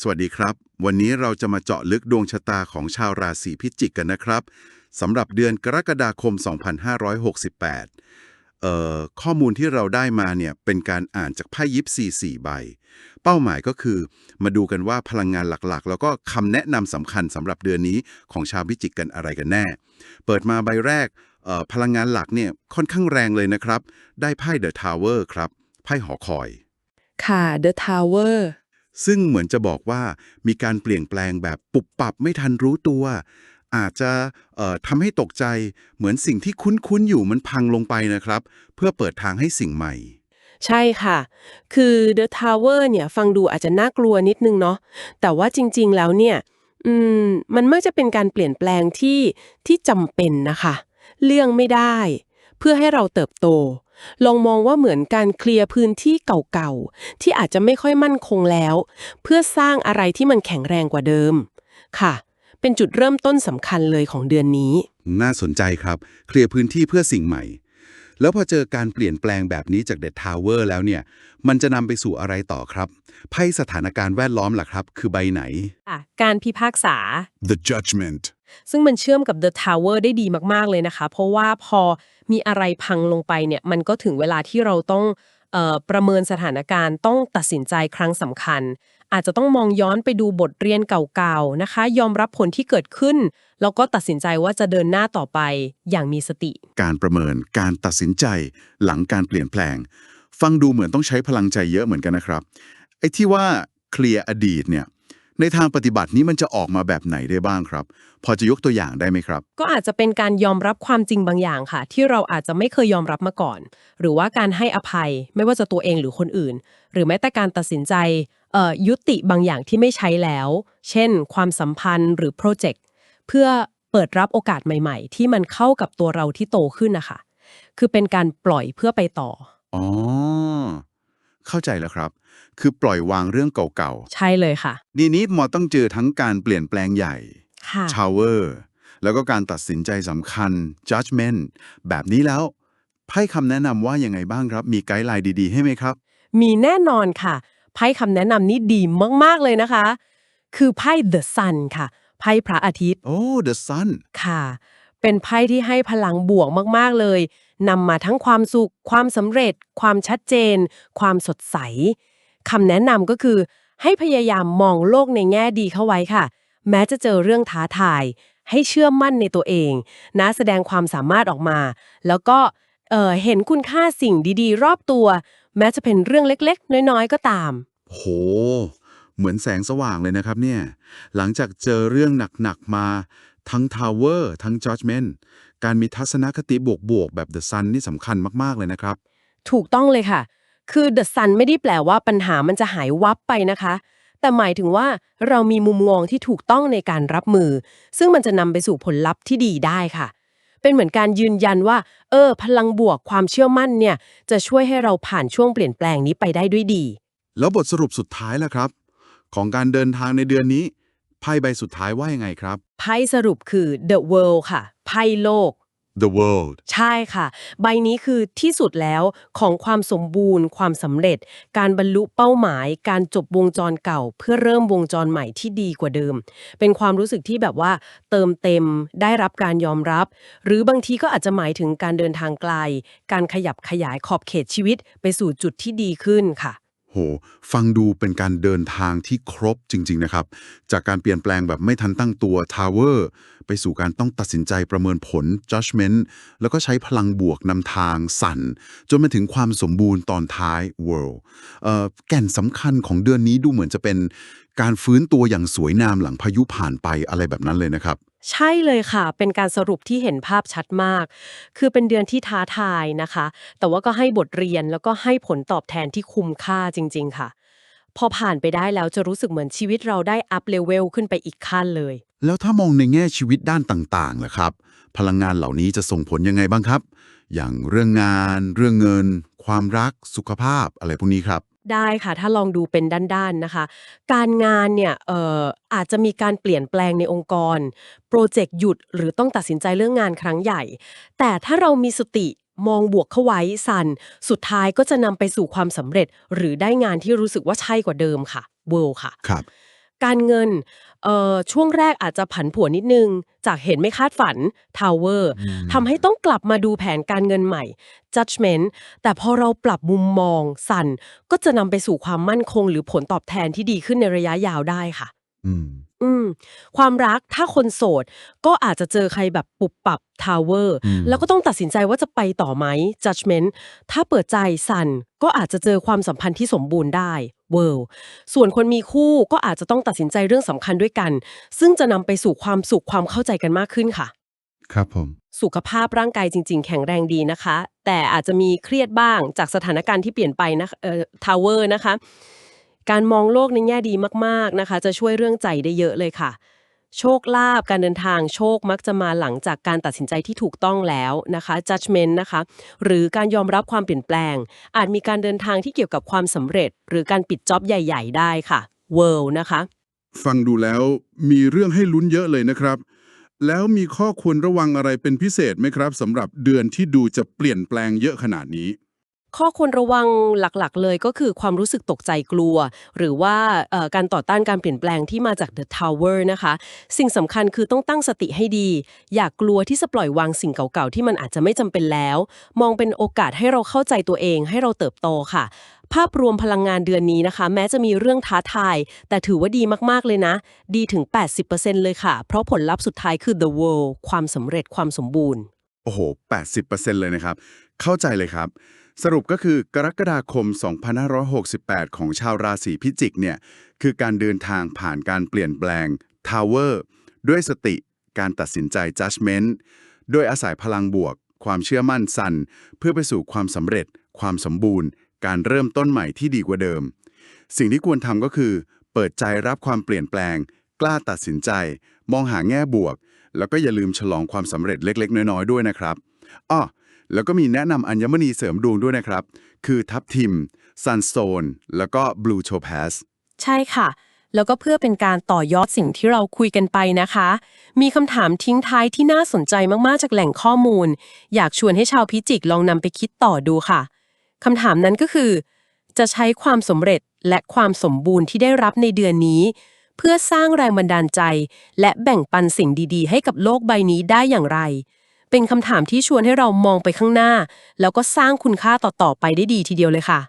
สวัสดีครับ วันนี้เราจะมาเจาะลึกดวงชะตาของชาวราศีพิจิกกันนะครับสำหรับเดือนกรกฎาคม 2568เอ่อข้อมูลที่เราได้มาเนี่ยเป็นการอ่านจากไพ่ยิปซีสี่ใบ เป้าหมายก็คือ มาดูกันว่าพลังงานหลักๆ แล้วก็คำแนะนำสำคัญสำหรับเดือนนี้ของชาวพิจิกกันอะไรกันแน่ เปิดมาใบแรกเอ่อพลังงานหลักเนี่ยค่อนข้างแรงเลยนะครับ ได้ไพ่เดอะทาวเวอร์ครับไพ่หอคอย ค่ะ The Tower ซึ่งเหมือนจะบอกว่ามีการเปลี่ยนแปลงแบบปุบปับไม่ทันรู้ตัว อาจจะทำให้ตกใจเหมือนสิ่งที่คุ้นๆอยู่มันพังลงไปนะครับ เพื่อเปิดทางให้สิ่งใหม่ ใช่ค่ะ คือ The Tower เนี่ยฟังดูอาจจะน่ากลัวนิดนึงเนาะแต่ว่าจริงๆแล้วเนี่ยมมันมักจะเป็นการเปลี่ยนแปลงที่ที่จำเป็นนะคะ เลี่ยงไม่ได้ เพื่อให้เราเติบโต ลองมองว่าเหมือนการเคลียร์พื้นที่เก่าๆ ที่อาจจะไม่ค่อยมั่นคงแล้ว เพื่อสร้างอะไรที่มันแข็งแรงกว่าเดิม ค่ะ เป็นจุดเริ่มต้นสำคัญเลยของเดือนนี้ น่าสนใจครับ เคลียร์พื้นที่เพื่อสิ่งใหม่ แล้วพอเจอการเปลี่ยนแปลงแบบนี้จากเด t ทาวเวอร์แล้วเนี่ย มันจะนำไปสู่อะไรต่อครับไพ่สถานการณ์แวดล้อมล่ะครับ คือใบไหนการพิพากษา The Judgment ซึ่งมันเชื่อมกับ The Tower ได้ดีมากๆเลยนะคะ เพราะว่าพอมีอะไรพังลงไปเนี่ยมันก็ถึงเวลาที่เราต้องออประเมินสถานการณ์ต้องตัดสินใจครั้งสำคัญ อาจจะต้องมองย้อนไปดูบทเรียนเก่าๆนะคะ ยอมรับผลที่เกิดขึ้น แล้วก็ตัดสินใจว่าจะเดินหน้าต่อไปอย่างมีสติ การประเมินการตัดสินใจหลังการเปลี่ยนแปลง ฟังดูเหมือนต้องใช้พลังใจเยอะเหมือนกันนะครับไอ้ที่ว่าเคลียร์อดีตเนี่ย ในทางปฏิบัตินี้มันจะออกมาแบบไหนได้บ้างครับ พอจะยกตัวอย่างได้ไหมครับ ก็อาจจะเป็นการยอมรับความจริงบางอย่างค่ะ ที่เราอาจจะไม่เคยยอมรับมาก่อน หรือว่าการให้อภัยไม่ว่าจะตัวเองหรือคนอื่น หรือแม้แต่การตัดสินใจเอ่อยุติบางอย่างที่ไม่ใช้แล้ว เช่น ความสัมพันธ์หรือโปรเจกต์เพื่อเปิดรับโอกาสใหม่ ๆ ที่มันเข้ากับตัวเราที่โตขึ้นนะคะ คือเป็นการปล่อยเพื่อไปต่ออ๋อ เข้าใจแล้วครับ คือปล่อยวางเรื่องเก่าใช่เลยค่ะๆนี่นี้มอต้องเจอทั้งการเปลี่ยนแปลงใหญ่ค่ะชาวเวอร์แล้วก็การตัดสินใจสำคัญ judgment แบบนี้แล้วไพ่คำแนะนำว่ายังไงบ้างครับ มีไกด์ไลน์ดีๆ ให้ไหมครับ มีแน่นอนค่ะ ไพ่คำแนะนำนี้ดีมาก ๆ เลยนะคะ คือไพ่ The Sun ค่ะ ไพ่พระอาทิตย์ โอ้ the sun ค่ะ เป็นไพ่ที่ให้พลังบวกมาก ๆ เลย นำมาทั้งความสุข ความสำเร็จ ความชัดเจน ความสดใสคำแนะนำก็คือ ให้พยายามมองโลกในแง่ดีเข้าไว้ค่ะ แม้จะเจอเรื่องท้าทาย ให้เชื่อมั่นในตัวเอง นะแสดงความสามารถออกมา แล้วก็เออเห็นคุณค่าสิ่งดีๆ รอบตัว แม้จะเป็นเรื่องเล็กๆ น้อยๆ ก็ตาม โห เหมือนแสงสว่างเลยนะครับเนี่ย หลังจากเจอเรื่องหนักๆ มา ทั้ง Tower ทั้ง Judgment การมีทัศนคติบวกๆ แบบ The Sun นี่สำคัญมาก ๆ เลยนะครับ ถูกต้องเลยค่ะ คือ The Sun ไม่ได้แปลว่าปัญหามันจะหายวับไปนะคะ แต่หมายถึงว่าเรามีมุมมองที่ถูกต้องในการรับมือ ซึ่งมันจะนำไปสู่ผลลัพธ์ที่ดีได้ค่ะ เป็นเหมือนการยืนยันว่า เออ พลังบวกความเชื่อมั่นเนี่ย จะช่วยให้เราผ่านช่วงเปลี่ยนแปลงนี้ไปได้ด้วยดี แล้วบทสรุปสุดท้ายล่ะครับ ของการเดินทางในเดือนนี้ ไพ่ใบสุดท้ายว่ายังไงครับ ไพ่สรุปคือ The World ค่ะ ไพ่โลก The World ใช่ค่ะ ใบนี้คือที่สุดแล้วของความสมบูรณ์ ความสำเร็จ การบรรลุเป้าหมาย การจบวงจรเก่า เพื่อเริ่มวงจรใหม่ที่ดีกว่าเดิม เป็นความรู้สึกที่แบบว่า เติมเต็มได้รับการยอมรับ หรือบางทีก็อาจจะหมายถึงการเดินทางไกล การขยับขยายขอบเขตชีวิต ไปสู่จุดที่ดีขึ้นค่ะโห ฟังดูเป็นการเดินทางที่ครบจริง ๆ นะครับ จากการเปลี่ยนแปลงแบบไม่ทันตั้งตัว Tower ไปสู่การต้องตัดสินใจประเมินผล Judgment แล้วก็ใช้พลังบวกนำทางสั่น จนมาถึงความสมบูรณ์ตอนท้าย World แก่นสำคัญของเดือนนี้ดูเหมือนจะเป็นการฟื้นตัวอย่างสวยงามหลังพายุผ่านไปอะไรแบบนั้นเลยนะครับ ใช่เลยค่ะ เป็นการสรุปที่เห็นภาพชัดมาก คือเป็นเดือนที่ท้าทายนะคะ แต่ว่าก็ให้บทเรียนแล้วก็ให้ผลตอบแทนที่คุ้มค่าจริง ๆ ค่ะ พอผ่านไปได้แล้วจะรู้สึกเหมือนชีวิตเราได้อัพเลเวลขึ้นไปอีกขั้นเลย แล้วถ้ามองในแง่ชีวิตด้านต่างๆล่ะครับ พลังงานเหล่านี้จะส่งผลยังไงบ้างครับ อย่างเรื่องงาน เรื่องเงิน ความรัก สุขภาพอะไรพวกนี้ครับ ได้ค่ะ ถ้าลองดูเป็นด้าน ๆ นะคะ การงานเนี่ย เอ่อ อาจจะมีการเปลี่ยนแปลงในองค์กร โปรเจกต์หยุดหรือต้องตัดสินใจเรื่องงานครั้งใหญ่ แต่ถ้าเรามีสติมองบวกเข้าไว้สัน สุดท้ายก็จะนำไปสู่ความสำเร็จ หรือได้งานที่รู้สึกว่าใช่กว่าเดิมค่ะ เวิลค่ะ ครับ การเงิน เอ่อช่วงแรกอาจจะผันผวนนิดนึง จากเห็นไม่คาดฝัน Tower ทำให้ต้องกลับมาดูแผนการเงินใหม่ Judgment แต่พอเราปรับมุมมองสั่น ก็จะนำไปสู่ความมั่นคง หรือผลตอบแทนที่ดีขึ้นในระยะยาวได้ค่ะ อืมอืมความรักถ้าคนโสด ก็อาจจะเจอใครแบบปุบปับทาวเวอร์อืมแล้วก็ต้องตัดสินใจว่าจะไปต่อไหม judgment ถ้าเปิดใจสั่น ก็อาจจะเจอความสัมพันธ์ที่สมบูรณ์ได้ world ส่วนคนมีคู่ก็อาจจะต้องตัดสินใจเรื่องสำคัญด้วยกัน ซึ่งจะนำไปสู่ความสุขความเข้าใจกันมากขึ้นค่ะ ครับผม สุขภาพร่างกายจริง ๆ แข็งแรงดีนะคะ แต่อาจจะมีเครียดบ้างจากสถานการณ์ที่เปลี่ยนไปนะเอ่อทาวเวอร์นะคะ การมองโลกในแง่ดีมากๆนะคะ จะช่วยเรื่องใจได้เยอะเลยค่ะ โชคลาภการเดินทางโชคมักจะมาหลังจากการตัดสินใจที่ถูกต้องแล้วนะคะ judgment นะคะ หรือการยอมรับความเปลี่ยนแปลง อาจมีการเดินทางที่เกี่ยวกับความสำเร็จ หรือการปิดจ็อบใหญ่ ๆ ได้ค่ะ world นะคะ ฟังดูแล้วมีเรื่องให้ลุ้นเยอะเลยนะครับ แล้วมีข้อควรระวังอะไรเป็นพิเศษไหมครับสำหรับเดือนที่ดูจะเปลี่ยนแปลงเยอะขนาดนี้ ข้อควรระวังหลักๆ เลยก็คือความรู้สึกตกใจกลัว หรือว่าการต่อต้านการเปลี่ยนแปลงที่มาจาก The Tower นะคะ สิ่งสำคัญคือต้องตั้งสติให้ดี อย่ากกลัวที่จะปล่อยวางสิ่งเก่าๆ ที่มันอาจจะไม่จำเป็นแล้ว มองเป็นโอกาสให้เราเข้าใจตัวเอง ให้เราเติบโตค่ะ ภาพรวมพลังงานเดือนนี้นะคะ แม้จะมีเรื่องท้าทาย แต่ถือว่าดีมากๆเลยนะ ดีถึง 80%เลยค่ะ เพราะผลลัพธ์สุดท้ายคือ The World ความสำเร็จความสมบูรณ์ โอ้โห 80%เลยนะครับ เข้าใจเลยครับ สรุปก็คือกรกฎาคม 2568 ของชาวราศีพิจิกเนี่ยคือการเดินทางผ่านการเปลี่ยนแปลง Tower ด้วยสติการตัดสินใจ Judgment โดยอาศัยพลังบวก ความเชื่อมั่นสันเพื่อไปสู่ความสำเร็จ ความสมบูรณ์ การเริ่มต้นใหม่ที่ดีกว่าเดิม สิ่งที่ควรทำก็คือ เปิดใจรับความเปลี่ยนแปลง กล้าตัดสินใจ มองหาแง่บวก แล้วก็อย่าลืมฉลองความสำเร็จเล็ก ๆ น้อยๆด้วยนะครับอ้อ แล้วก็มีแนะนำอัญมณีเสริมดวงด้วยนะครับ คือทับทิม ซันโซน แล้วก็บลูโชพาสใช่ค่ะ แล้วก็เพื่อเป็นการต่อยอดสิ่งที่เราคุยกันไปนะคะ มีคำถามทิ้งท้ายที่น่าสนใจมากๆจากแหล่งข้อมูล อยากชวนให้ชาวพิจิกลองนำไปคิดต่อดูค่ะคำถามนั้นก็คือ จะใช้ความสำเร็จและความสมบูรณ์ที่ได้รับในเดือนนี้ เพื่อสร้างแรงบันดาลใจ และแบ่งปันสิ่งดีๆ ให้กับโลกใบนี้ได้อย่างไร เป็นคำถามที่ชวนให้เรามองไปข้างหน้า แล้วก็สร้างคุณค่าต่อๆไปได้ดีทีเดียวเลยค่ะ